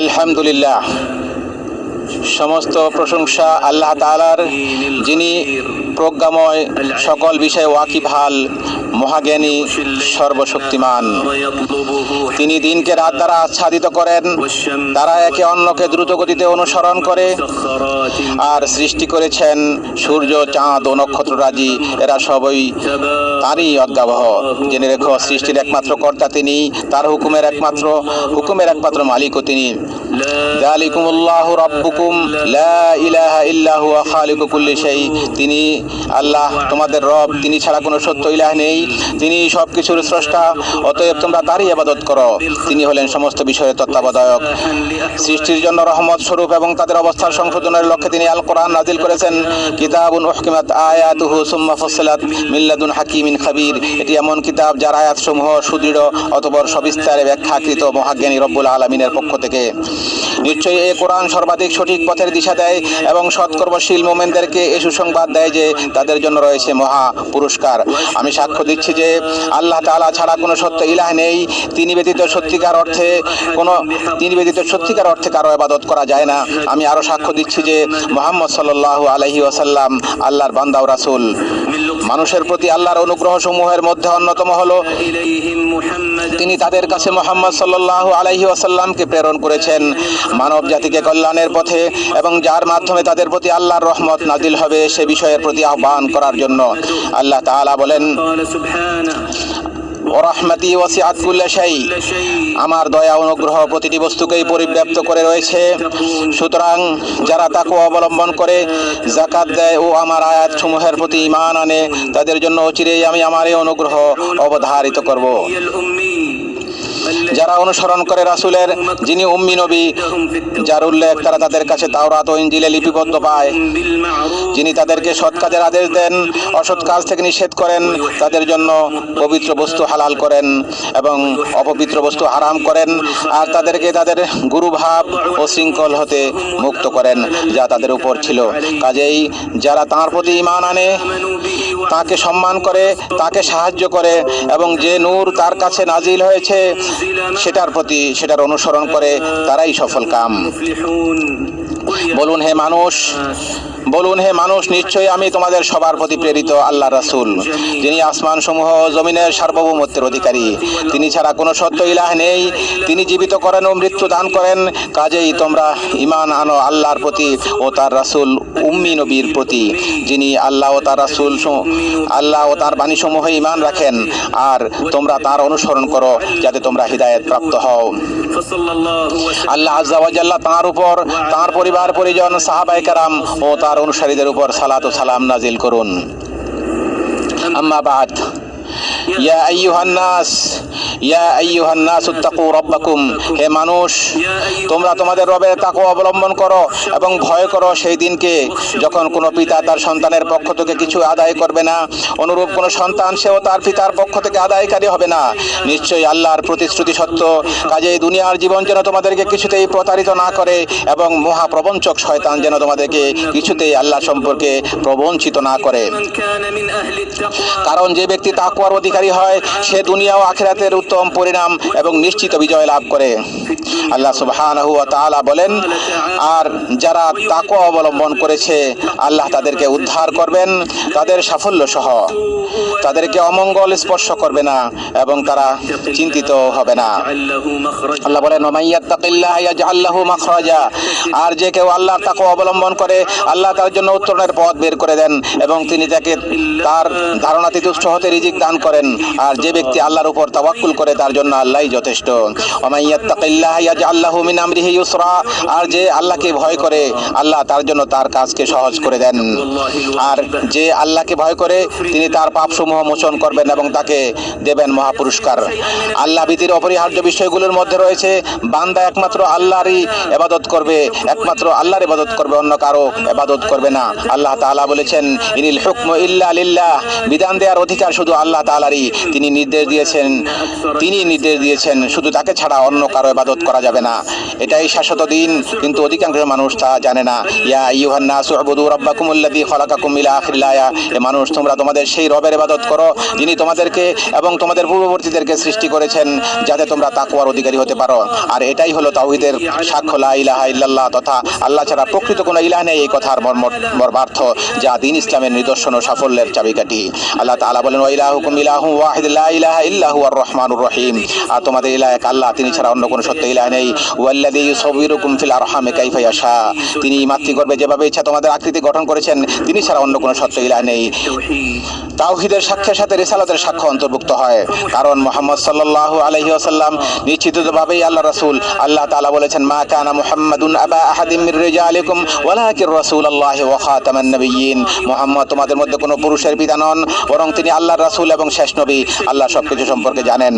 আলহামদুলিল্লাহ। সমস্ত প্রশংসা আল্লাহ তালার যিনি প্রজ্ঞাময় সকল বিষয়ে ওয়াকিবহাল মহাজ্ঞানী, সর্বশক্তিমান। তিনি দিনকে রাত দ্বারা আচ্ছাদিত করেন তারা একে অন্যকে দ্রুত গতিতে অনুসরণ করে, আর সৃষ্টি করেছেন সূর্য, চাঁদ ও নক্ষত্ররাজি এরা সবই তারই অজ্ঞাবহ। জেনে রেখো, সৃষ্টির একমাত্র কর্তা তিনি, তার হুকুমের একমাত্র হুকুমের একমাত্র মালিকও তিনি। তিনি আল্লাহ, তোমাদের রব, তিনি ছাড়া কোনো সত্য ইলাহ নেই। তিনি সব কিছুর স্রষ্টা, অতএব তোমরা তারই ইবাদত করো। তিনি হলেন সমস্ত বিষয়ের তত্ত্বাবধায়ক। সৃষ্টির জন্য রহমত স্বরূপ এবং তাদের অবস্থার সংশোধনের লক্ষ্যে তিনি আল কোরআন নাজিল করেছেন। কিতাবুন উহকিমাত আয়াতুহু সুম্মা ফুসসিলাত মিল্লাদুন হাকিমিন খাবির। এটি এমন কিতাব যার আয়াতসমূহ সুদৃঢ় অতবর সবিস্তারে ব্যাখ্যাকৃত মহাজ্ঞানী রব্বুল আলমিনের পক্ষ থেকে। নিশ্চয়ই এ কোরআন সর্বাধিক সঠিক পথের দিশা দেয় এবং সৎকর্মশীল মোমেনদেরকে এ সুসংবাদ দেয় যে তাদের জন্য রয়েছে মহা পুরস্কার। আমি সাক্ষ্য দিচ্ছি যে আল্লাহ তাআলা ছাড়া কোনো সত্য ইলাহ নেই। তিনি ব্যতীত সত্যিকার অর্থে কোনো তিনি ব্যতীত সত্যিকার অর্থে কারও ইবাদত করা যায় না। আমি আরও সাক্ষ্য দিচ্ছি যে মোহাম্মদ সাল্লাল্লাহু আলাইহি ওয়াসাল্লাম আল্লাহর বান্দা ও রাসূল। মানুষের প্রতি আল্লাহর অনুগ্রহ সমূহের মধ্যে অন্যতম হলো তিনি তাদের কাছে মোহাম্মদ সাল্লাহ আলাইহি আসাল্লামকে প্রেরণ করেছেন। মানব জাতিকে কল্যাণের পথে এবং যার মাধ্যমে তাদের প্রতি আল্লাহর রহমত নাজিল হবে, সে বিষয়ের প্রতি আহ্বান করার জন্য আল্লাহ তাআলা বলেন ওরাহমাতি ওয়াসিআতুল্লা শাই। আমার দয়া অনুগ্রহ প্রতিটি বস্তুকেই পরিব্যাপ্ত করে রয়েছে। সুতরাং যারা তাকে অবলম্বন করে জাকাত দেয় ও আমার আয়াত সমূহের প্রতি ইমান আনে, তাদের জন্য অচিরেই আমি আমার এই অনুগ্রহ অবধারিত করব। যারা অনুসরণ করে রাসুলের, যিনি উম্মি নবী, যার উল্লেখ তারা তাদের কাছে তাওরাত ও ইঞ্জিলে লিপিবদ্ধ পায়। যিনি তাদেরকে সৎ কাজের আদেশ দেন, অসৎ কাজ থেকে নিষেধ করেন, তাদের জন্য পবিত্র বস্তু হালাল করেন এবং অপবিত্র বস্তু হারাম করেন আর তাদেরকে তাদের গুরুভাব ও শৃঙ্খল হতে মুক্ত করেন যা তাদের উপর ছিল। কাজেই যারা তাঁর প্রতি ইমান আনে, তাকে সম্মান করে, তাকে সাহায্য করে এবং যে নূর তার কাছে নাজিল হয়েছে সেটার প্রতি সেটার অনুসরণ করে তারাই সফল কাম। বলুন হে মানুষ বলুন, হে মানুষ, নিশ্চয়ই আমি তোমাদের সবার প্রতি প্রেরিত আল্লাহ রাসুল, যিনি আসমান সমূহ জমিনের সার্বভৌমত্বের অধিকারী। তিনি ছাড়া কোনো সত্য ইলাহ নেই। তিনি জীবিত করেন ও মৃত্যু দান করেন। কাজেই তোমরা ইমান আনো আল্লাহর প্রতি ও তার রাসুল উম্মি নবীর প্রতি, যিনি আল্লাহ ও তার রাসুল আল্লাহ ও তার বাণীসমূহে ইমান রাখেন। আর তোমরা তার অনুসরণ করো, যাতে তোমরা হৃদায়ত প্রাপ্ত হও। আল্লাহ আজ্লা তাঁর উপর, তাঁর পরিবার, পরিজন সাহাবাই কারাম ও তার অনুসারীদের উপর সালাত ও সালাম নাজিল করুন। আম্মা বাদ। ইয়া আইয়ুহান নাস। ইয়া হে মানুষ, তোমরা তোমাদের রবের তাকু অবলম্বন করো এবং ভয় করো সেই দিনকে। যখন কোনো পিতা তার সন্তানের পক্ষ থেকে কিছু আদায় করবে না, অনুরূপ কোনো সন্তান সেও তার পিতার পক্ষ থেকে আদায়কারী হবে না। নিশ্চয়ই আল্লাহর প্রতিশ্রুতি সত্য। কাজেই দুনিয়ার জীবন যেন তোমাদেরকে কিছুতেই প্রতারিত না করে এবং মহাপ্রবঞ্চক শয়তান যেন তোমাদেরকে কিছুতেই আল্লাহ সম্পর্কে প্রবঞ্চিত না করে। কারণ যে ব্যক্তি তাকুয়ার অধিকারী হয়, সে দুনিয়া ও আখেরাতের উত্তম পরিণাম এবং নিশ্চিত বিজয় লাভ করে। আল্লাহ সুবহানাহু বলেন, আর যারা তাকে অবলম্বন করেছে, আল্লাহ তাদেরকে উদ্ধার করবেন, তাদের সাফল্য সহ। তাদেরকে অমঙ্গল স্পর্শ করবে না এবং তারা চিন্তিত হবে না। আল্লাহ বলেন আর যে কেউ আল্লাহর তাকে অবলম্বন করে, আল্লাহ তার জন্য উত্তরণের পথ বের করে দেন এবং তিনি তাকে তার ধারণাতে তুষ্ট হতে রিজিক দান করেন। আর যে ব্যক্তি আল্লাহর উপর তাবাক্কুল করে, তার জন্য আল্লাহই যথেষ্ট। আর যে আল্লাহকে ভয় করে, আল্লাহ তার জন্য তার কাজকে সহজ করে দেন। আর যে আল্লাহকে ভয় করে, তিনি তার পাপ পাপসমূহ মোচন করবেন এবং তাকে দেবেন মহাপুরস্কার। আল্লাহ ভীতির অপরিহার্য বিষয়গুলোর মধ্যে রয়েছে। বান্দা একমাত্র আল্লাহরই এবাদত করবে, একমাত্র আল্লাহর ইবাদত করবে, অন্য কারও এবাদত করবে না। আল্লাহ তাআলা বলেছেন, ইনিল হুকম ইল্লা লিল্লাহ। বিধান দেওয়ার অধিকার শুধু আল্লাহ তালারই তিনি নির্দেশ দিয়েছেন তিনি নির্দেশ দিয়েছেন, শুধু তাকে ছাড়া অন্য কারও ইবাদত করা যাবে না। এটাই শাশ্বত দিন, কিন্তু অধিকাংশ মানুষ তা জানে না। ইয়া আইয়ুহান নাসু উবুদু রাব্বাকুমুল্লাযী খালাকাকুম ইলা আখিরিল আয়া এ মানুষ, তোমরা তোমাদের সেই রবের ইবাদত করো, যিনি তোমাদেরকে এবং তোমাদের পূর্ববর্তীদেরকে সৃষ্টি করেছেন, যাতে তোমরা তাকওয়ার অধিকারী হতে পারো। আর এটাই হলো তাওহীদের সাক্ষ্য, লা ইলাহা ইল্লাল্লাহ, তথা আল্লাহ ছাড়া প্রকৃত কোনো ইলাহ নেই এই কথার মর্ম, মর্মার্থ, যা দিন ইসলামের নিদর্শন ও সাফল্যের চাবিকাঠি। আল্লাহ তাআলা বলেন, ওয়া ইলাহুকুম ইলাহু ওয়াহিদ লা ইলাহা ইল্লা হুয়ার রহমানুর রহিম। আর তোমাদের ইলায়ক আল্লাহ, তিনি ছাড়া অন্য কোনো সত্য ইলাহ নেই। ওয়াল্লাদি সবিরুকুম ফিল আরহামে কাইফা ইয়াশা। তিনি মাতৃগর্ভে যেভাবে ইচ্ছা তোমাদের আকৃতি গঠন করেছেন, তিনি ছাড়া অন্য কোনো সত্য ইলাহ নেই। তাওহিদের সাক্ষের সাথে রেসালাতের সাক্ষ্য অন্তর্ভুক্ত হয়। কারণ মোহাম্মদ সাল্লাল্লাহু আলাইহি নিশ্চিত নিশ্চিতভাবেই আল্লাহ রাসূল। আল্লাহ তালা বলেছেন, মা কানা মোহাম্মদ আবা আহাদিম মির রিজালিকুম, ওয়ালাকিন রাসূলুল্লাহ ওয়া খাতামান নবিয়্যিন। মোহাম্মদ তোমাদের মধ্যে কোনো পুরুষের পিতা নন, বরং তিনি আল্লাহর রাসুল এবং শেষ নবী। আল্লাহ সবকিছু সম্পর্কে জানেন।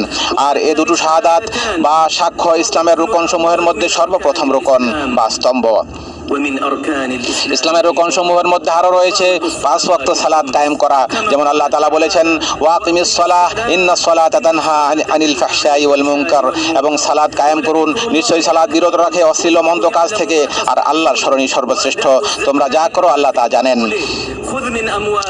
আর এ দুটো শাহাদাত বা সাক্ষ্য ইসলামের রোকন সমূহের মধ্যে সর্বপ্রথম রোকন বা স্তম্ভ। ইসলামের রোকন সমূহের মধ্যে আরও রয়েছে পাঁচ ওয়াক্ত সালাত কায়েম করা। যেমন আল্লাহ তালা বলেছেন, ওয়াকিমিস সলাহ ইন্না সলাহ তাতানহা আনিল ফাহশাই ওয়াল মুনকার। এবং সালাদ কায়েম করুন, নিশ্চয়ই সালাদ বিরত রাখে অশ্লীল মন্দ কাজ থেকে, আর আল্লাহর স্মরণী সর্বশ্রেষ্ঠ। তোমরা যা করো আল্লাহ তা জানেন।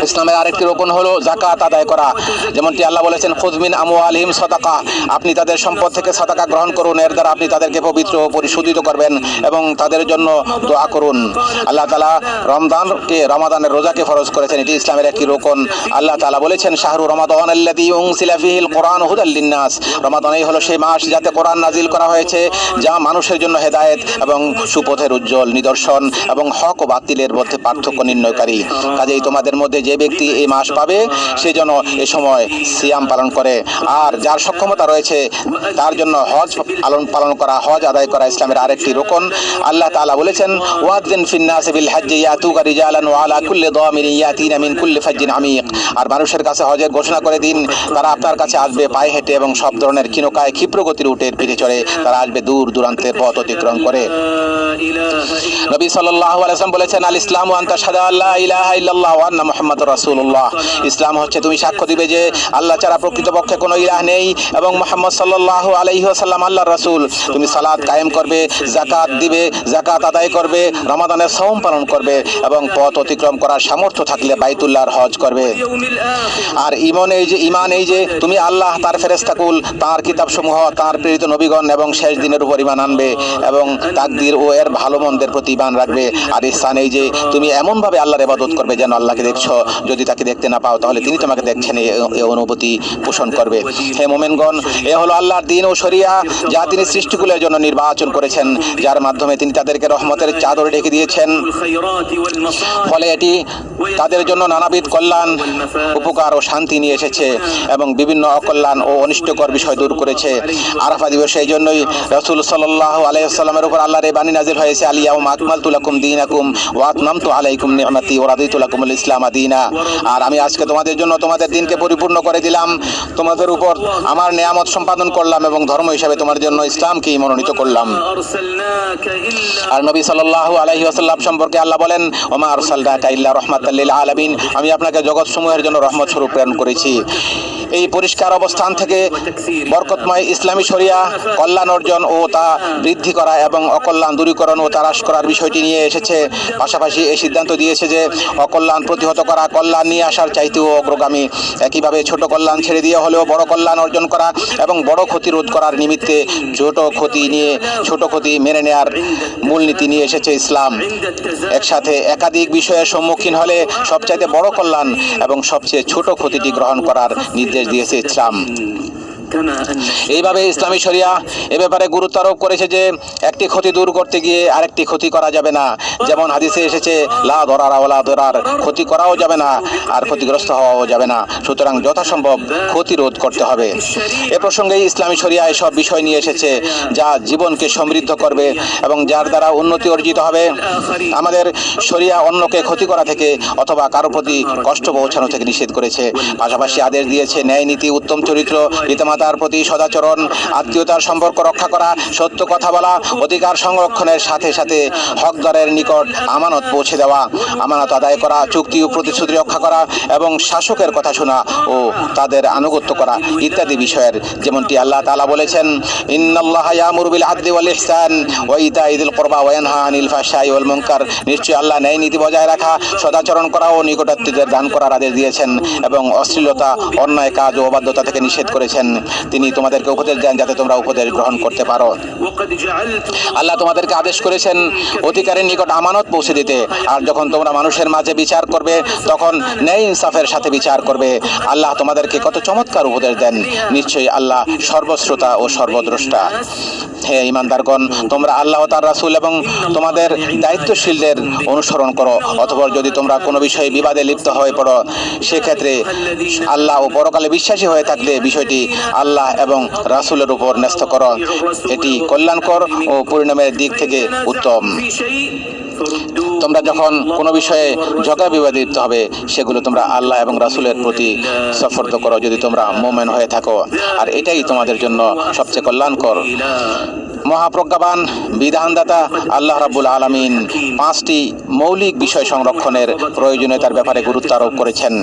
ইসলামের আরেকটি রোকন হলো জাকাত আদায় করা। যেমনটি আল্লাহ বলেছেন খুদমিন আমু আলিম সদাকা। আপনি তাদের সম্পদ থেকে সাদাকা গ্রহণ করুন, এর দ্বারা আপনি তাদেরকে পবিত্র পরিশোধিত করবেন এবং তাদের জন্য দোয়া করুন। আল্লাহ তালা রমদানকে রমাদানের রোজাকে ফরজ করেছেন, এটি ইসলামের একটি রোকন আল্লাহ তালা বলেছেন, শাহরু রমাদান আল্লাদি উংসিলা ফিহিল কোরআন হুদাল্লিন্নাস রমাদানই হলো সেই মাস যাতে কোরআন নাজিল করা হয়েছে, যা মানুষের জন্য হেদায়েত এবং সুপথের উজ্জ্বল নিদর্শন এবং হক ও বাতিলের মধ্যে পার্থক্য নির্ণয়কারী। কাজেই তোমাদের মধ্যে যে ব্যক্তি এই মাস পাবে সে যেন এ সময় সিয়াম পালন করে। আর যার সক্ষমতা রয়েছে তার জন্য হজ পালন পালন করা হজ আদায় করা ইসলামের আরেকটি রোকন। আল্লাহ তালা বলেছেন ওয়াদিন ফিন্নাস বিল হজ্জে ইয়াতুকা রিজালান ওয়া আলা কুল্লি দামির ইয়াতিনা মিন ফাজ্জিন আমিক। আর মানুষের কাছে হজের ঘোষণা করে দিন তারা আপনার কাছে আসবে পায়ে হেঁটে এবং সব ধরনের ক্ষীণকায় ক্ষিপ্র গতির উটের পিঠে চড়ে তারা আসবে দূর দূরান্তের পথ অতিক্রম করে। নবী সাল্লাল্লাহু আলাইহি বলেছেন আল ইসলাম আনতা শাদা আল্লাহ ইলাহা ইল্লাল্লাহ আল্লাহ আন্না মোহাম্মদ রাসুল্লাহ ইসলাম হচ্ছে তুমি সাক্ষ্য দিবে যে আল্লাহ ছাড়া প্রকৃতপক্ষে কোনো নেই এবং মোহাম্মদ সাল্লাহ আল্লাহ রাসুল। তুমি সালাদ কায়েম করবে জাকাত দিবে জাকাত আদায় করবে, রমাদানের পালন করবে এবং পথ অতিক্রম করার সামর্থ্য থাকলে বাইতুল্লাহর হজ করবে। আর ইমন এই যে ইমান এই যে, তুমি আল্লাহ তার ফেরেস্তাকুল তার কিতাবসমূহ, তার প্রেরিত নবীগণ এবং শেষ দিনের উপর ইমান আনবে এবং তাকদির ও এর ভালো মন্দের প্রতি ইমান রাখবে। আর ইসান এই যে, তুমি এমনভাবে আল্লাহর ইবাদত করবে যেন যেন আল্লাহকে দেখছ, যদি তাকে দেখতে না পাও, তাহলে তিনি তোমাকে দেখছেন এই অনুভূতি পোষণ করবে। হে মোমেনগণ, এ হলো আল্লাহর দিন ও শরিয়া, যা তিনি সৃষ্টিকুলের জন্য নির্বাচন করেছেন, যার মাধ্যমে তিনি তাদেরকে রহমতের চাদর ঢেকে দিয়েছেন। ফলে এটি তাদের জন্য নানাবিধ কল্যাণ, উপকার ও শান্তি নিয়ে এসেছে এবং বিভিন্ন অকল্যাণ ও অনিষ্টকর বিষয় দূর করেছে। আরাফা দিবসে এই জন্যই রসুল সাল্লাহ আলাইসাল্লামের উপর আল্লাহর এই বাণী নাজির হয়েছে আলিয়া মাকমাল তুলাকুম দিন আকুম ওয়াতনাম তো আলাইকুম নিয়মাতি ওরাদি তুলাকুম আকামুল ইসলাম আদিনা আর আমি আজকে তোমাদের জন্য তোমাদের দিনকে পরিপূর্ণ করে দিলাম। তোমাদের উপর আমার নিয়ামত সম্পাদন করলাম এবং ধর্ম হিসাবে তোমার জন্য ইসলামকেই মনোনীত করলাম। আর নবী সাল্লাহ আলহি আসাল্লাম সম্পর্কে আল্লাহ বলেন, ওমা আরসাল্লাহ কাইল্লা রহমাত আলমিন। আমি আপনাকে জগৎ সমূহের জন্য রহমত স্বরূপ প্রেরণ করেছি। এই পরিষ্কার অবস্থান থেকে বরকতময় ইসলামী শরিয়া, কল্যাণ অর্জন ও তা বৃদ্ধি করা এবং অকল্যাণ দূরীকরণ ও তারাস করার বিষয়টি নিয়ে এসেছে। পাশাপাশি এই সিদ্ধান্ত দিয়েছে যে অকল্যাণ প্রতিহত করা, কল্যাণ নিয়ে আসার চাইতেও অগ্রগামী। একইভাবে ছোট কল্যাণ ছেড়ে দিয়ে হলেও বড় কল্যাণ অর্জন করা এবং বড় ক্ষতি রোধ করার নিমিত্তে ছোট ক্ষতি নিয়ে, ছোট ক্ষতি মেনে নেওয়ার মূলনীতি নিয়ে এসেছে ইসলাম। একসাথে একাধিক বিষয়ের সম্মুখীন হলে সবচাইতে বড় কল্যাণ এবং সবচেয়ে ছোট ক্ষতিটি গ্রহণ করার নির্দেশ desde ese tram এইভাবে ইসলামী শরিয়া এ ব্যাপারে গুরুত্ব আরোপ করেছে যে, একটি ক্ষতি দূর করতে গিয়ে আরেকটি ক্ষতি করা যাবে না। যেমন হাদিসে এসেছে, লা ধরার ওলা ধরার ক্ষতি করাও যাবে না, আর ক্ষতিগ্রস্ত হওয়াও যাবে না। সুতরাং যথাসম্ভব ক্ষতি রোধ করতে হবে। এ প্রসঙ্গে ইসলামী শরিয়া এসব বিষয় নিয়ে এসেছে, যা জীবনকে সমৃদ্ধ করবে এবং যার দ্বারা উন্নতি অর্জিত হবে। আমাদের শরিয়া অন্যকে ক্ষতি করা থেকে অথবা কারও প্রতি কষ্ট পৌঁছানো থেকে নিষেধ করেছে। পাশাপাশি আদেশ দিয়েছে, ন্যায় নীতি, উত্তম চরিত্র, পিতামাতা মাতার প্রতি সদাচরণ, আত্মীয়তার সম্পর্ক রক্ষা করা, সত্য কথা বলা, অধিকার সংরক্ষণের সাথে সাথে হকদারের নিকট আমানত পৌঁছে দেওয়া, আমানত আদায় করা, চুক্তি ও প্রতিশ্রুতি রক্ষা করা এবং শাসকের কথা শোনা ও তাদের আনুগত্য করা ইত্যাদি বিষয়ের, যেমনটি আল্লাহ তাআলা বলেছেন মুনকার। নিশ্চয়ই আল্লাহ ন্যায় নীতি বজায় রাখা, সদাচরণ করা ও নিকটাত্মীয়দের দান করার আদেশ দিয়েছেন এবং অশ্লীলতা, অন্যায় কাজ ও অবাধ্যতা থেকে নিষেধ করেছেন। তিনি তোমাদেরকে উপদেশ দেন যাতে তোমরা উপদেশ গ্রহণ করতে পারো। আল্লাহ তোমাদেরকে আদেশ করেছেন অধিকারের নিকট আমানত পৌঁছে দিতে। আর যখন তোমরা মানুষের মাঝে বিচার করবে, তখন ন্যায় ইনসাফের সাথে বিচার করবে। আল্লাহ তোমাদেরকে কত চমৎকার উপদেশ দেন। নিশ্চয়ই আল্লাহ সর্বশ্রোতা ও সর্বদ্রষ্টা। হে ইমানদারগণ তোমরা আল্লাহ তার রাসুল এবং তোমাদের দায়িত্বশীলদের অনুসরণ করো। অথবা যদি তোমরা কোনো বিষয়ে বিবাদে লিপ্ত হয়ে পড়ো সেক্ষেত্রে আল্লাহ ও পরকালে বিশ্বাসী হয়ে থাকলে বিষয়টি আল্লাহ এবং রাসুলের উপর ন্যস্ত করো। এটি কল্যাণকর ও পরিণামের দিক থেকে উত্তম। তোমরা যখন কোনো বিষয়ে ঝগড়া বিবাদিত হবে, সেগুলো তোমরা আল্লাহ এবং রাসুলের প্রতি সফর্দ করো। যদি তোমরা মোমেন হয়ে থাকো, আর এটাই তোমাদের জন্য সবচেয়ে কল্যাণকর। মহাপ্রজ্ঞাবান বিধানদাতা আল্লাহ রাবুল আলমিন পাঁচটি মৌলিক বিষয় সংরক্ষণের প্রয়োজনীয়তার ব্যাপারে গুরুত্ব আরোপ করেছেন।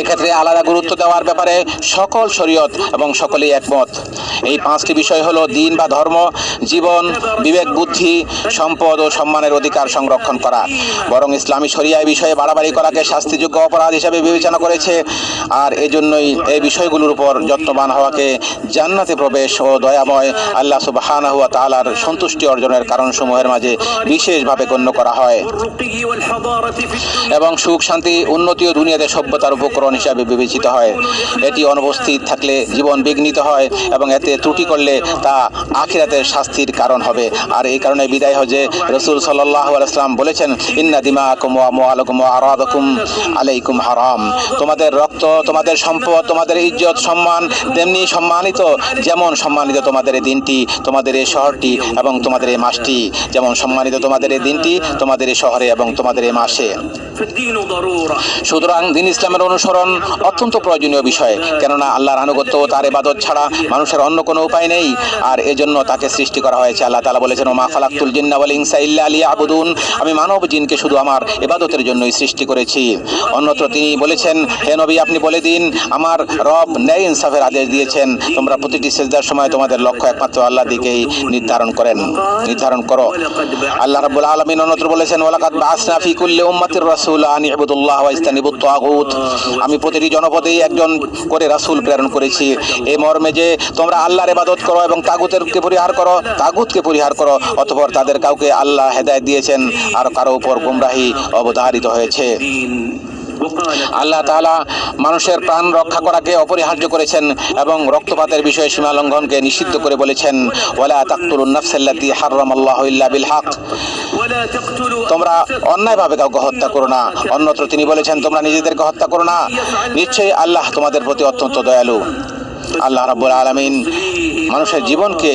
এক্ষেত্রে আলাদা গুরুত্ব দেওয়ার ব্যাপারে সকল শরীয়ত এবং সকলেই একমত। এই পাঁচটি বিষয় হলো দিন বা ধর্ম জীবন বিবেক বুদ্ধি সম্পদ ও সম্মানের অধিকার সংরক্ষণ করা। বরং ইসলামী শরিয়া এই বিষয়ে বাড়াবাড়ি করাকে শাস্তিযোগ্য অপরাধ হিসাবে বিবেচনা করেছে আর এজন্যই এই বিষয়গুলোর উপর যত্নবান হওয়াকে জান্নাতে প্রবেশ ও দয়াময় আল্লাহ সুবাহানা হুয়া তালার সন্তুষ্টি অর্জনের কারণসমূহের মাঝে বিশেষভাবে গণ্য করা হয়। এবং সুখ শান্তি উন্নতি ও দুনিয়াতে সভ্যতার উপকরণ হিসাবে বিবেচিত হয়। এটি অনুপস্থিত থাকলে জীবন বিঘ্নিত হয় এবং এতে ত্রুটি করলে তা আখিরাতের শাস্তির কারণ হবে। আর এই কারণে বিদায় হজে রসুল সাল্লাহ আলাইসলাম বলেছেন, ইন্না দিমা কুমা মোয়ালকুম আরাদকুম আলাইকুম হারাম। তোমাদের রক্ত, তোমাদের সম্পদ, তোমাদের ইজ্জত, সম্মান, তেমনি সম্মানিত, যেমন সম্মানিত তোমাদের এই দিনটি, তোমাদের এই শহরটি এবং তোমাদের এই মাসটি, যেমন সম্মানিত তোমাদের এই দিনটি, তোমাদের এই শহরে এবং তোমাদের এই মাসে। সুতরাং দিন ইসলামের অনুসরণ অত্যন্ত প্রয়োজনীয় বিষয়। কেননা আল্লাহর আনুগত্য তার ইবাদত ছাড়া মানুষের অন্য কোনো উপায় নেই। আর এজন্য তাকে সৃষ্টি করা হয়েছে। আল্লাহ তাআলা বলেছেন, ওমা খালাক্তুল জিন্না ওয়াল ইনসা ইল্লা লিয়াবুদুন। আমি মানব জিনকে শুধু আমার ইবাদতের জন্যই সৃষ্টি করেছি। অন্যত্র তিনি বলেছেন, হে নবী, আপনি বলে দিন, আমার রব ন্যায় ইনসাফের আদেশ দিয়েছেন। তোমরা প্রতিটি সেজদার সময় তোমাদের লক্ষ্য একমাত্র আল্লাহ দিকেই নির্ধারণ করেন। নির্ধারণ করো। আল্লাহ রাব্বুল আলামিন অন্যত্র বলেছেন, ওয়ালাকাদ বাসনা ফি কুল্লি উম্মাতির রাসুল, আনি আবুদুল্লাহ ইস্তানিবুত তাগুত আমি প্রতিটি জনপদেই একজন করে রাসুল প্রেরণ করেছি। এই মর্মে যে তোমরা আল্লাহর ইবাদত করো এবং তাগুতেরকে পরিহার করো, তাগুতকে পরিহার করো, অতপর তাদের কাউকে আল্লাহ হেদায় দিয়েছেন আর কারও উপর গুমরাহি অবধারিত হয়েছে। আল্লাহ তালা মানুষের প্রাণ রক্ষা করাকে অপরিহার্য করেছেন এবং রক্তপাতের বিষয়ে সীমা লঙ্ঘনকে নিষিদ্ধ করে বলেছেন। ওয়ালা তাকতুল নাফসাল্লাতি হাররাম আল্লাহ ইল্লা বিল হক। তোমরা অন্যায়ভাবে কাউকে হত্যা করো না। অন্যত্র তিনি বলেছেন, তোমরা নিজেদেরকে হত্যা করো না। নিশ্চয়ই আল্লাহ তোমাদের প্রতি অত্যন্ত দয়ালু। আল্লাহ রাবুল আলমিন মানুষের জীবনকে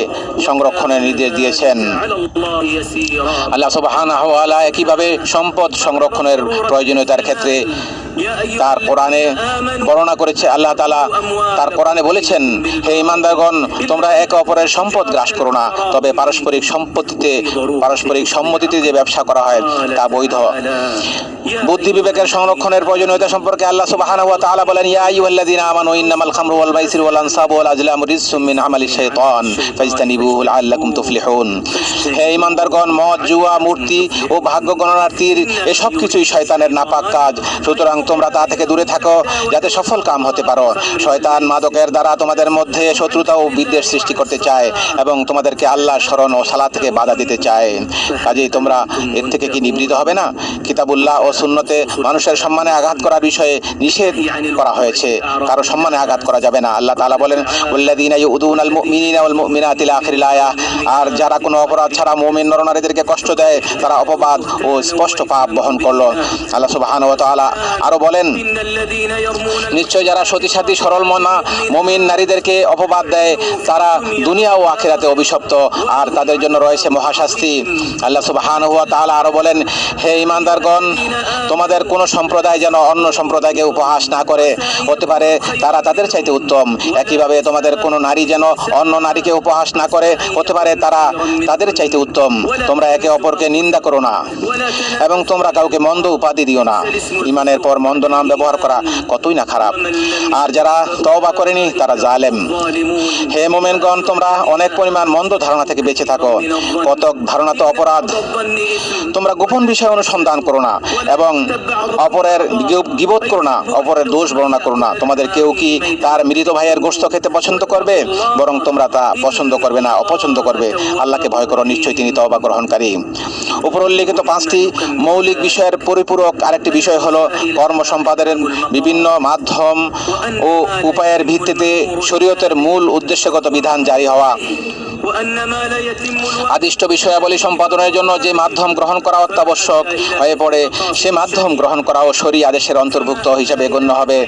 সংরক্ষণের নির্দেশ দিয়েছেন। আল্লাহ সুবাহান আহওয়ালা একইভাবে সম্পদ সংরক্ষণের প্রয়োজনীয়তার ক্ষেত্রে তার কোরআনে বর্ণনা করেছে। আল্লাহ তালা তার কোরআনে বলেছেন, হে ইমানদারগণ তোমরা একে অপরের সম্পদ গ্রাস করো না, তবে পারস্পরিক সম্পত্তিতে, পারস্পরিক সম্মতিতে যে ব্যবসা করা হয় তা বৈধ। বুদ্ধি বিবেকের সংরক্ষণের প্রয়োজনীয়তা সম্পর্কে আল্লাহ সুবাহান ওয়া তাআলা বলেন, ইয়া আইয়ুহাল্লাযীনা ইন্নামাল খামরু মাইসির ওয়াল আনসাবু ওয়াল আজলামু রিজসুম মিন আমালি শাইতান ফাজতানিবুহু লাআল্লাকুম তুফলিহুন। হে ঈমানদারগণ মদ, জুয়া, মূর্তি ও ভাগ্য গণনার তীর এসব কিছুই শয়তানের নাপাক কাজ। সুতরাং তোমরা তা থেকে দূরে থাকো, যাতে সফল কাম হতে পারো। শয়তান মাদকের দ্বারা তোমাদের মধ্যে শত্রুতা ও বিদ্বেষ সৃষ্টি করতে চায় এবং তোমাদেরকে আল্লাহর স্মরণ ও সালাত থেকে বাধা দিতে চায়। কাজেই তোমরা এর থেকে কি নিবৃত হবে না? কিতাবুল্লাহ ও সুন্নতে মানুষের সম্মানে আঘাত করার বিষয়ে নিষেধ করা হয়েছে। কারও সম্মানে আঘাত করা যাবে না। আল্লাহ তাআলা বলেন উল্লাদিন ইউদুনাল মুমিনিনা ওয়াল মুমিনাত ইলা আখিরিল আয়া। আর যারা কোনো অপরাধ ছাড়া মুমিন নরনারীদেরকে কষ্ট দেয়, তারা অপবাদ ও স্পষ্ট পাপ বহন করল। আল্লাহ সুবহান ওয়া তাআলা আরও বলেন, নিশ্চয় যারা সতী সাথী সরল মনা, মুমিন নারীদেরকে অপবাদ দেয়, তারা দুনিয়া ও আখিরাতে অভিশপ্ত, আর তাদের জন্য রয়েছে মহাশাস্তি। আল্লাহ সুবহান হুয়া তাআলা আরও বলেন, হে ইমানদারগণ তোমাদের কোনো সম্প্রদায় যেন অন্য সম্প্রদায়কে উপহাস না করে, হতে পারে তারা তাদের চাইতে উত্তম। এক কীভাবে তোমাদের কোনো নারী যেন অন্য নারীকে উপহাস না করে, হতে পারে তারা তাদের চাইতে উত্তম। তোমরা একে অপরকে নিন্দা করো না এবং তোমরা কাউকে মন্দ উপাধি দিও না। ইমানের পর মন্দ নাম ব্যবহার করা কতই না খারাপ। আর যারা তওবা করেনি, তারা জালেম। হে মোমেনগণ, তোমরা অনেক পরিমাণ মন্দ ধারণা থেকে বেঁচে থাকো। কতক ধারণা তো অপরাধ। তোমরা গোপন বিষয় অনুসন্ধান করো না এবং অপরের গিবোধ করো না, অপরের দোষ বর্ণনা করো না। তোমাদের কেউ কি তার মৃত ভাইয়ের গোস্ত খেতে পছন্দ করবে, বরং তোমরা তা পছন্দ করবে না, অপছন্দ করবে। আল্লাহকে ভয় করো, নিশ্চয়ই তিনি তবা গ্রহণকারী। উপর উল্লেখিত পাঁচটি মৌলিক বিষয়ের পরিপূরক আরেকটি বিষয় হলো কর্ম সম্পাদনের বিভিন্ন মাধ্যম ও উপায়ের ভিত্তিতে শরীয়তের মূল উদ্দেশ্যগত বিধান জারি হওয়া। আদিষ্ট বিষয়াবলী সম্পাদনের জন্য যে মাধ্যম গ্রহণ করা অত্যাবশ্যক হয়ে পড়ে, সে মাধ্যম গ্রহণ করাও শরী আদেশের অন্তর্ভুক্ত হিসেবে গণ্য হবে।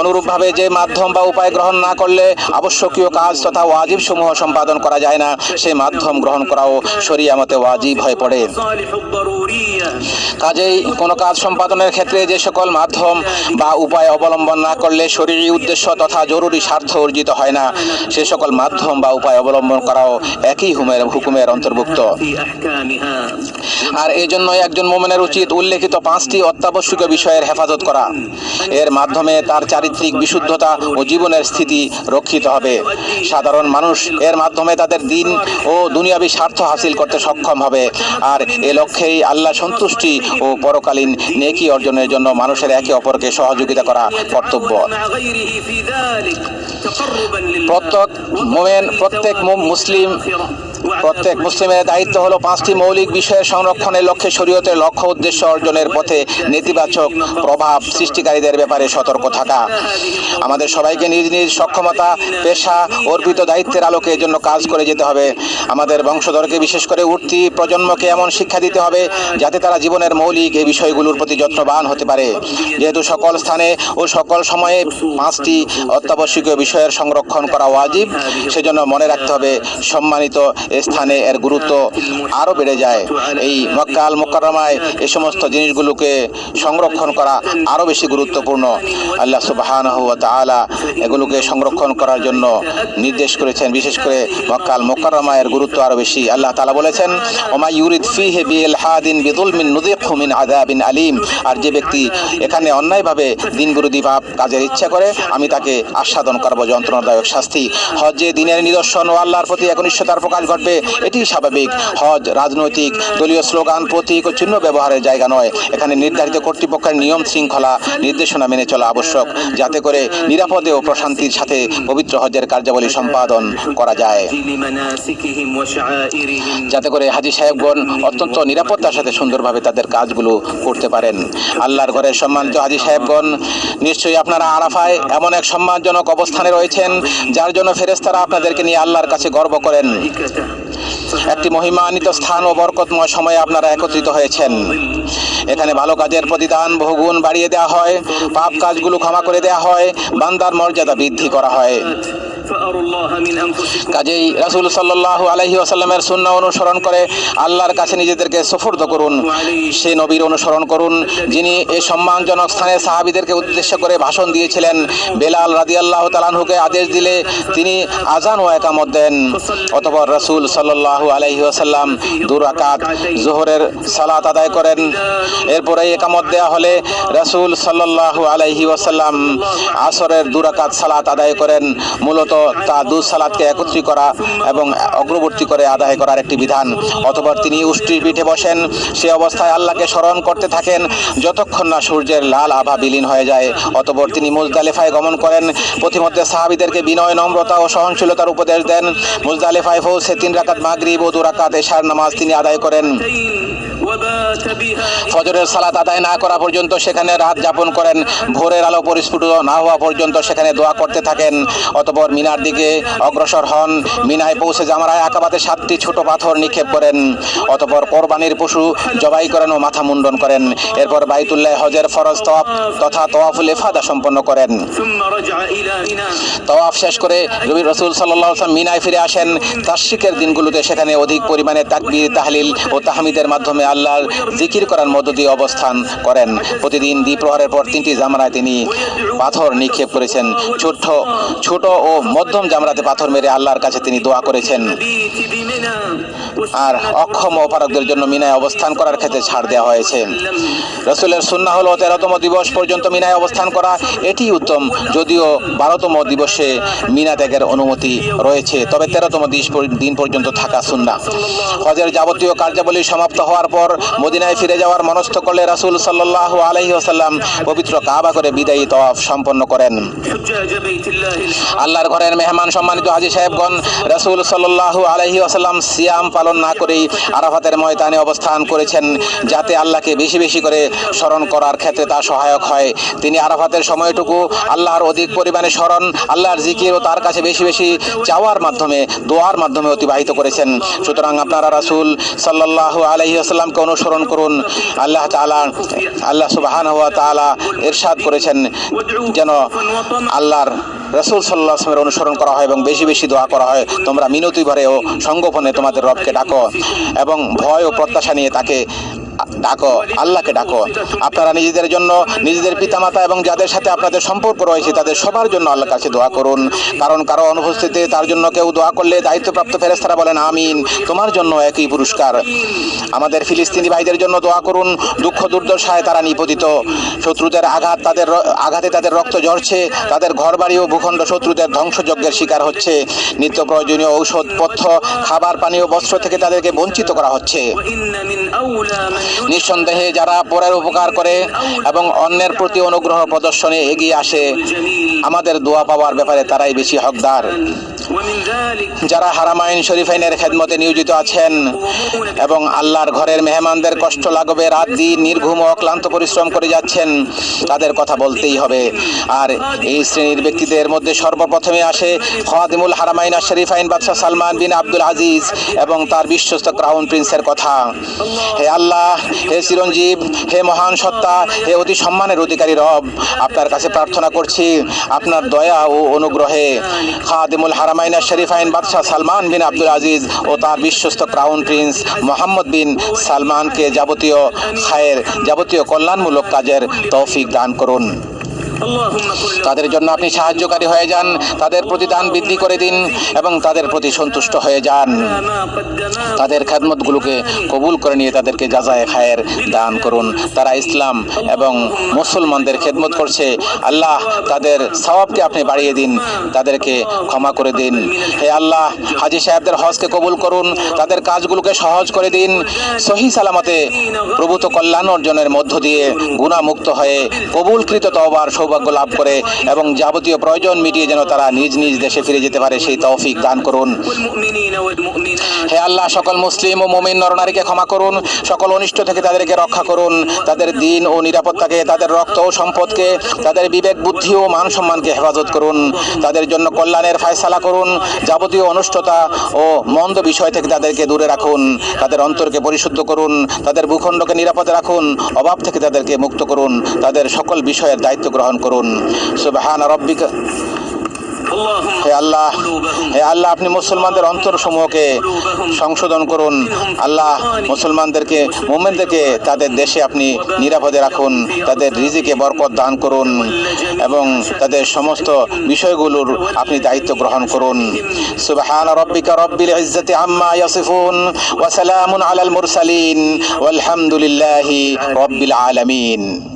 অনুরূপভাবে যে মাধ্যম বা উপায় গ্রহণ না করলে আবশ্যকীয় কাজ তথা ওয়াজিব সমূহ সম্পাদন করা যায় না। সেই মাধ্যম গ্রহণ করাও শরিয়ামতে ওয়াজিব হয়ে পড়ে। কাজেই কোনো কাজ সম্পাদনের ক্ষেত্রে যে সকল মাধ্যম বা উপায় অবলম্বন না করলে শরীরী উদ্দেশ্য তথা জরুরি স্বার্থ অর্জিত হয় না। সে সকল মাধ্যম বা উপায় অবলম্বন করাও একই হুমের হুকুমের অন্তর্ভুক্ত। আর এই জন্য একজন মোমেনের উচিত উল্লেখিত পাঁচটি অত্যাবশ্যকীয় বিষয়ের হেফাজত করা। এর মাধ্যমে তার চারিত্রিক বিশুদ্ধতা ও জীবনের স্থিতি রক্ষিত হবে। সাধারণ মানুষ এর মাধ্যমে তাদের দিন ও দুনিয়াবী স্বার্থ হাসিল করতে সক্ষম হবে। আর এ লক্ষ্যেই আল্লাহ সন্তুষ্টি ও পরকালীন নেকি অর্জনের জন্য মানুষের একে অপরকে সহযোগিতা করা কর্তব্য। প্রত্যেক মোমেন প্রত্যেক মুসলিম প্রত্যেক মুসলিমের দায়িত্ব হলো পাঁচটি মৌলিক বিষয়ের সংরক্ষণের লক্ষ্যে শরীয়তের লক্ষ্য উদ্দেশ্য অর্জনের পথে নেতিবাচক প্রভাব সৃষ্টিকারীদের ব্যাপারে সতর্ক থাকা। আমাদের সবাইকে নিজ নিজ সক্ষমতা, পেশা, অর্পিত দায়িত্বের আলোকে এর জন্য কাজ করে যেতে হবে। আমাদের বংশধরকে বিশেষ করে উঠতি প্রজন্মকে এমন শিক্ষা দিতে হবে যাতে তারা জীবনের মৌলিক এই বিষয়গুলোর প্রতি যত্নবান হতে পারে। যেহেতু সকল স্থানে ও সকল সময়ে পাঁচটি অত্যাবশ্যকীয় বিষয়ের সংরক্ষণ করা ওয়াজিব, সেজন্য মনে রাখতে হবে সম্মানিত স্থানে এর গুরুত্ব আরও বেড়ে যায়। এই মক্কাল মোকারমায় এই সমস্ত জিনিসগুলোকে সংরক্ষণ করা আরও বেশি গুরুত্বপূর্ণ। আল্লাহ সুবাহানহু ওয়া তাআলা এগুলোকে সংরক্ষণ করার জন্য নির্দেশ করেছেন। বিশেষ করে মক্কাল মোকাররমা এর গুরুত্ব আরও বেশি। আল্লাহ তালা বলেছেন, ওমা ইউরিদ ফিহে বিল হাদিন নুযিকহু মিন আযাবিন আলিম। আর যে ব্যক্তি এখানে অন্যায়ভাবে দিন বিরোধী ভাব কাজের ইচ্ছা করে, আমি তাকে আস্বাদন করব, যন্ত্রণাদায়ক শাস্তি। হজে দিনের নিদর্শন ও আল্লাহর প্রতি একনিষ্ঠতার প্রকাশ ঘটবে এটি স্বাভাবিক। হজ, রাজনৈতিক, দলীয় স্লোগান, প্রতীক ও চিহ্ন ব্যবহারের জায়গা নয়। এখানে নির্ধারিত কর্তৃপক্ষের নিয়ম শৃঙ্খলা নির্দেশনা মেনে চলা আবশ্যক, যাতে করে নিরাপদে ও প্রশান্তির সাথে পবিত্র হজের কার্যাবলী সম্পাদন করা যায়। যাতে করে হাজি সাহেবগণ অত্যন্ত নিরাপত্তার সাথে সুন্দরভাবে তাদের কাজগুলো করতে পারেন। আল্লাহর ঘরের সম্মানিত হাজি সাহেবগণ, নিশ্চয়ই আপনারা আরাফায় এমন এক সম্মানজনক অবস্থানে রয়েছেন, যার জন্য ফেরেস্তারা আপনাদেরকে নিয়ে আল্লাহর কাছে গর্ব করেন। একটি মহিমান্বিত স্থান ও বরকতময় সময়ে আপনারা একত্রিত হয়েছেন। এখানে ভালো কাজের প্রতিদান, বহুগুণ বাড়িয়ে দেওয়া হয়, পাপ কাজগুলো ক্ষমা করে দেওয়া হয়, বান্দার মর্যাদা বৃদ্ধি করা হয়। কাজেই রাসুল সাল্লাহ আলহি আসাল্লামের সুন্না অনুসরণ করে আল্লাহর কাছে নিজেদেরকে সফর্দ করুন সে নবীর অনুসরণ করুন যিনি এই সম্মানজনক স্থানে সাহাবিদেরকে উদ্দেশ্য করে ভাষণ দিয়েছিলেন। বেলাল রাদিয়াল্লাহ তালানহুকে আদেশ দিলে তিনি আজান ও একামত দেন। অতপর রাসুল সাল্লাহ আলহি আসাল্লাম দুরাকাত জোহরের সালাত আদায় করেন। এরপরে একামত দেয়া হলে রাসুল সাল্লাহ আলহি আসাল্লাম আসরের দুরাকাত সালাত আদায় করেন। মূলত তা দু সালাদকে একত্রী করা এবং অগ্রবর্তী করে আদায় করার একটি বিধান। অথবা তিনি উষ্টির পিঠে বসেন। সে অবস্থায় আল্লাহকে স্মরণ করতে থাকেন। যতক্ষণ না সূর্যের লাল আভা বিলীন হয়ে যায়, অতপর তিনি মুজদালেফায় গমন করেন। পথিমধ্যে সাহাবিদেরকে বিনয়, নম্রতা ও সহনশীলতার উপদেশ দেন। মুজদালেফায় পৌঁছে তিন রাকাত মাগরিব ও দু রাকাত এশার নামাজ তিনি আদায় করেন। ফজরের সালাত আদায় না করা পর্যন্ত সেখানে রাত যাপন করেন। ভোরের আলো পরিস্ফুট না হওয়া পর্যন্ত সেখানে দোয়া করতে থাকেন। অতপর মিনার দিকে অগ্রসর হন। মিনায় পৌঁছে জামারায় আকাবাতে সাতটি ছোট পাথর নিক্ষেপ করেন। অতপর কোরবানির পশু জবাই করেন ও মাথা মুন্ডন করেন। এরপর বাইতুল্লাহ হজের ফরজ তওয়াফ তথা তওয়াফুল ইফাদা সম্পন্ন করেন। তওয়াফ শেষ করে রবির রসুল সাল্লাম মিনায় ফিরে আসেন। তাশিকের দিনগুলোতে সেখানে অধিক পরিমাণে তাকবির, তাহলিল ও তাহমিদের মাধ্যমে আল্লাহর জিকির করার মধ্য দিয়ে অবস্থান করেন। প্রতিদিন দ্বিপ্রহরের পর তিনটি জামরায় তিনি পাথর নিক্ষেপ করেছেন। ছোট ছোট ও মধ্যম জামরাতে পাথর মেরে আল্লাহর কাছে তিনি দোয়া করেছেন। আর অক্ষম অপারকদের জন্য মিনায় অবস্থান করার ক্ষেত্রে ছাড় দেওয়া হয়েছে। রসুলের সুন্না হল তেরোতম দিবস পর্যন্ত মিনায় অবস্থান করা। এটি উত্তম, যদিও বারোতম দিবসে মিনা ত্যাগের অনুমতি রয়েছে। তবে তেরোতম দিন পর্যন্ত থাকা সুন্না। হজের যাবতীয় কার্যাবলী সমাপ্ত হওয়ার পর মদিনায় ফিরে যাওয়ার মনস্থ করলে রাসুল সাল্লাহ আলহি আসাল্লাম পবিত্র কাবা করে বিদায়ী তফ সম্পন্ন করেন। আল্লাহর ঘরের মেহমান সম্মানিত হাজি সাহেবগণ, রাসুল সাল্লাহ আলহি আসাল্লাম সিয়াম পালন না করেই আরাফাতের ময়দানে অবস্থান করেছেন যাতে আল্লাহকে বেশি বেশি করে স্মরণ করার ক্ষেত্রে তা সহায়ক হয়। তিনি আরাফাতের সময়টুকু আল্লাহর অধিক পরিমাণে স্মরণ, আল্লাহর জিকির ও তার কাছে বেশি বেশি চাওয়ার মাধ্যমে, দোয়ার মাধ্যমে অতিবাহিত করেছেন। সুতরাং আপনারা রাসুল সাল্লাহ আলহি আসাল্লামকে অনুসরণ করুন। আল্লাহ তালা আল্লাহ সুবাহান হওয়া তালা এরশাদ করেছেন যেন আল্লাহর রসুল সাল্লাহ আসলামের অনুসরণ করা হয় এবং বেশি বেশি দোয়া করা হয়। তোমরা মিনতি ভরে ও সংগোপনে তোমাদের রবকে ডাকো এবং ভয় ও প্রত্যাশা নিয়ে তাকে ডাকো, আল্লাহকে ডাকো। আপনারা নিজেদের জন্য, নিজেদের পিতামাতা এবং যাদের সাথে আপনাদের সম্পর্ক রয়েছে, তাদের সবার জন্য আল্লাহর কাছে দোয়া করুন। কারণ কারও অনুপস্থিতিতে তার জন্য কেউ দোয়া করলে দায়িত্বপ্রাপ্ত ফেরেস্তারা বলেন, আমিন, তোমার জন্য একই পুরস্কার। আমাদের ফিলিস্তিনি ভাইদের জন্য দোয়া করুন, দুঃখ, দুর্দশায় তারা নিপতিত। শত্রুদের আঘাত তাদের আঘাতে তাদের রক্ত ঝরছে, তাদের ঘরবাড়ি ও ভূখণ্ড শত্রুদের ধ্বংসযজ্ঞের শিকার হচ্ছে। নিত্য প্রয়োজনীয় ঔষধ পথ্য খাবার, পানি ও বস্ত্র থেকে তাদেরকে বঞ্চিত করা হচ্ছে। নিঃসন্দেহে যারা পরের উপকার করে এবং অন্যের প্রতি অনুগ্রহ প্রদর্শনে এগিয়ে আসে, আমাদের দোয়া পাওয়ার ব্যাপারে তারাই বেশি হকদার। যারা হারামাইন শরীফাইনের খেদমতে নিয়োজিত আছেন এবং আল্লাহর ঘরের মেহমানদের কষ্ট লাগবে রাত দিন নির্ঘুম ও ক্লান্ত পরিশ্রম করে যাচ্ছেন, তাদের কথা বলতেই হবে। আর এই শ্রেণির ব্যক্তিদের মধ্যে সর্বপ্রথমে আসে খাদিমুল হারামাইন শরীফাইন বাদশাহ সালমান বিন আব্দুল আজিজ এবং তার বিশ্বস্ত ক্রাউন প্রিন্সের কথা। হে আল্লাহ, হে চিরঞ্জীব, হে মহান সত্তা, হে অতি সম্মানের অধিকারী রব, আপনার কাছে প্রার্থনা করছি, আপনার দয়া ও অনুগ্রহে খাদিমুল হারামাইনা শরীফাইন বাদশাহ সালমান বিন আব্দুল আজিজ ও তার বিশ্বস্ত ক্রাউন প্রিন্স মোহাম্মদ বিন সালমানকে যাবতীয় খায়ের, যাবতীয় কল্যাণমূলক কাজের তৌফিক দান করুন। তাদের জন্য আপনি সাহায্যকারী হয়ে যান তাদের প্রতি দান বৃদ্ধি করে দিন এবং তাদের প্রতি সন্তুষ্ট হয়ে যান। তাদের খেদমতগুলোকে কবুল করে নিয়ে তাদেরকে যাজায় খায়ের দান করুন। তারা ইসলাম এবং মুসলমানদের খেদমত করছে। আল্লাহ তাদের সবাবকে আপনি বাড়িয়ে দিন তাদেরকে ক্ষমা করে দিন। হে আল্লাহ হাজি সাহেবদের হজকে কবুল করুন তাদের কাজগুলোকে সহজ করে দিন। সহি সালামতে প্রভূত কল্যাণ অর্জনের মধ্য দিয়ে গুণামুক্ত হয়ে কবুলকৃত তবার সৌভাগ্য লাভ করে এবং যাবতীয় প্রয়োজন মিটিয়ে যেন তারা নিজ নিজ দেশে ফিরে যেতে পারে, সেই তৌফিক দান করুন। হে আল্লাহ, সকল মুসলিম ও মুমিন নরনারীকে ক্ষমা করুন, সকল অনিষ্ট থেকে তাদেরকে রক্ষা করুন, তাদের দিন ও নিরাপত্তাকে, তাদের রক্ত ও সম্পদকে, তাদের বিবেক, বুদ্ধি ও মান সম্মানকে হেফাজত করুন, তাদের জন্য কল্যাণের ফায়সালা করুন, যাবতীয় অনুষ্ঠতা ও মন্দ বিষয় থেকে তাদেরকে দূরে রাখুন, তাদের অন্তরকে পরিশুদ্ধ করুন, তাদের ভূখণ্ডকে নিরাপদে রাখুন, অভাব থেকে তাদেরকে মুক্ত করুন, তাদের সকল বিষয়ের দায়িত্ব গ্রহণ দান করুন। সুবাহান রব্বিক। হে আল্লাহ হে আল্লাহ, আপনি মুসলমানদের অন্তরসমূহকে সংশোধন করুন। আল্লাহ, মুসলমানদেরকে, মোমেনদেরকে তাদের দেশে আপনি নিরাপদে রাখুন, তাদের রিজিকে বরকত দান করুন এবং তাদের সমস্ত বিষয়গুলোর আপনি দায়িত্ব গ্রহণ করুন। সুবহান রব্বিকা রব্বিল ইজ্জাতি আম্মা ইয়াসিফুন ওয়া সালামুন আলাল মুরসালিন। ওয়াল রব্বিল আলামিন।